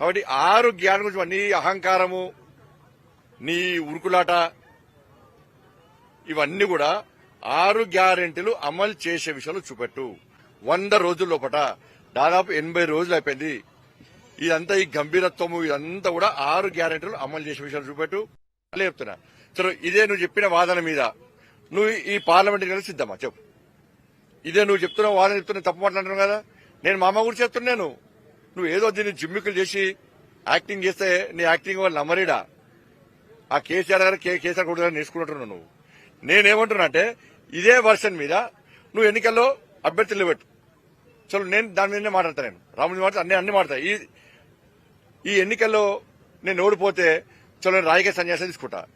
కాబట్టి ఆరు జ్ఞానం గురించి నీ అహంకారము నీ ఉరుకులాట ఇవన్నీ కూడా ఆరు గ్యారెంటీలు అమలు చేసే విషయంలో చూపెట్టు. వంద రోజుల లోపట దాదాపు ఎనభై రోజులు అయిపోయింది. ఇదంతా ఈ గంభీరత్వము ఇదంతా కూడా ఆరు గ్యారెంటీలు అమలు చేసే విషయాలు చూపెట్టు. అలా చెప్తున్నా. సరే ఇదే నువ్వు చెప్పిన వాదన మీద నువ్వు ఈ పార్లమెంట్ సిద్ధమా? చెప్పు. ఇదే నువ్వు చెప్తున్న వాదన చెప్తున్నా తప్పు మాట్లాడుతున్నావు కదా? నేను మా అమ్మ గురించి చెప్తున్నాను నువ్వు ఏదో దీన్ని జిమ్మికులు చేసి యాక్టింగ్ చేస్తే నీ యాక్టింగ్ వాళ్ళు నమ్మరీడా? ఆ కేసీఆర్ గారు కే- కేసీఆర్ కూడా గారు నేర్చుకుంటున్నావు నువ్వు. నేనేమంటున్నా అంటే ఇదే వర్షన్ మీద నువ్వు ఎన్నికల్లో అభ్యర్థులు పెట్టు. చలో నేను దాని మీదనే మాట్లాడతా నేను. రాముడి మాట అన్ని అన్ని మాడతా ఈ ఈ ఎన్నికల్లో నేను ఓడిపోతే చలో నేను రాజకీయ సన్యాసం తీసుకుంటా.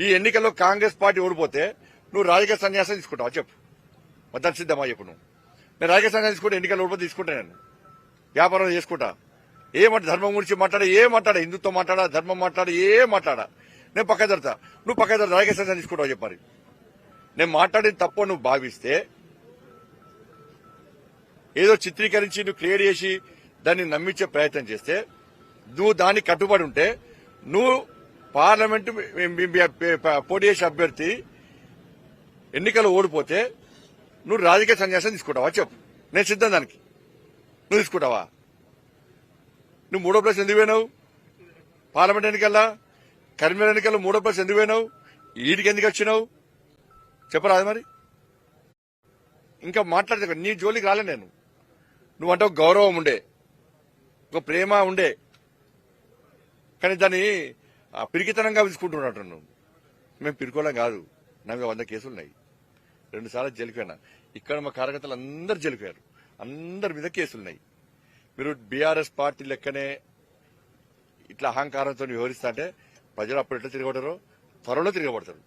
ఈ ఎన్నికల్లో కాంగ్రెస్ పార్టీ ఓడిపోతే నువ్వు రాజకీయ సన్యాసం తీసుకుంటావు? చెప్పు. మద్దతు సిద్ధమా? చెప్పు నువ్వు. నేను రాజకీయ సన్యాసం తీసుకుంటే ఎన్నికల్లో ఓడిపోతే తీసుకుంటా నేను. వ్యాపారం చేసుకుంటా. ఏమంట ధర్మం గురించి మాట్లాడా ఏం మాట్లాడా హిందుత్వం మాట్లాడా ధర్మం మాట్లాడా ఏం మాట్లాడా. నేను పక్క జరుగుతా. నువ్వు పక్క జరుగుతా రాజకీయ తీసుకుంటావు చెప్పారు నేను మాట్లాడిన తప్పు నువ్వు భావిస్తే ఏదో చిత్రీకరించి నువ్వు క్రియేట్ చేసి దాన్ని నమ్మించే ప్రయత్నం చేస్తే నువ్వు దానికి కట్టుబడి ఉంటే నువ్వు పార్లమెంటు పోటీ చేసే అభ్యర్థి ఎన్నికలు ఓడిపోతే నువ్వు రాజకీయ సన్యాసం తీసుకుంటావా చెప్పు. నేను సిద్ధం దానికి. నువ్వు తీసుకుంటావా? నువ్వు మూడో ప్లేస్ ఎందుకు పోయినావు? పార్లమెంట్ ఎన్నికల్లా? కరీంనగర్ ఎన్నికల్లో మూడో ప్లేస్ ఎందుకు పోయినావు? ఈడికి ఎందుకు వచ్చినావు? చెప్పరాదు మరి. ఇంకా మాట్లాడితే నీ జోలికి రాలే నేను. నువ్వంటే ఒక గౌరవం ఉండే. ఒక ప్రేమ ఉండే. కానీ దాన్ని పిరికితనంగా తీసుకుంటున్నట్టు నువ్వు. మేము పిరుకోవడం కాదు. నాకు వంద కేసులు ఉన్నాయి రెండు సార్లు ఇక్కడ మా కార్యకర్తలు అందరు జలిపోయారు అందరి మీద కేసులున్నాయి మీరు బీఆర్ఎస్ పార్టీ లెక్కనే ఇట్లా అహంకారంతో వివరిస్తా అంటే ప్రజలు అప్పుడు ఎట్లా తిరగబడతారు? త్వరలో తిరగబడతారు.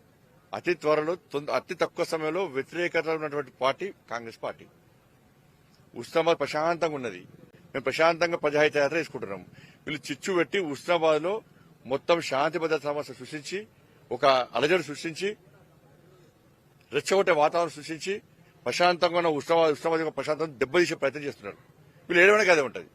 అతి త్వరలో అతి తక్కువ సమయంలో వ్యతిరేకత ఉన్నటువంటి పార్టీ కాంగ్రెస్ పార్టీ. ఉస్నాబాద్ ప్రశాంతంగా ఉన్నది. మేము ప్రశాంతంగా ప్రజాహిత యాత్ర వేసుకుంటున్నాం వీళ్ళు చిచ్చు పెట్టి ఉస్నాబాద్లో మొత్తం శాంతి భద్రత సమస్య సృష్టించి ఒక అలజడి సృష్టించి రెచ్చగొట్టే వాతావరణం సృష్టించి ప్రశాంతంగా ఉన్న ఉష్ణవాద ఉష్ణవాద ప్రశాంతం దెబ్బతీసే ప్రయత్నం చేస్తున్నారు. వీళ్ళు ఏడవడానికి అదే ఉంటుంది.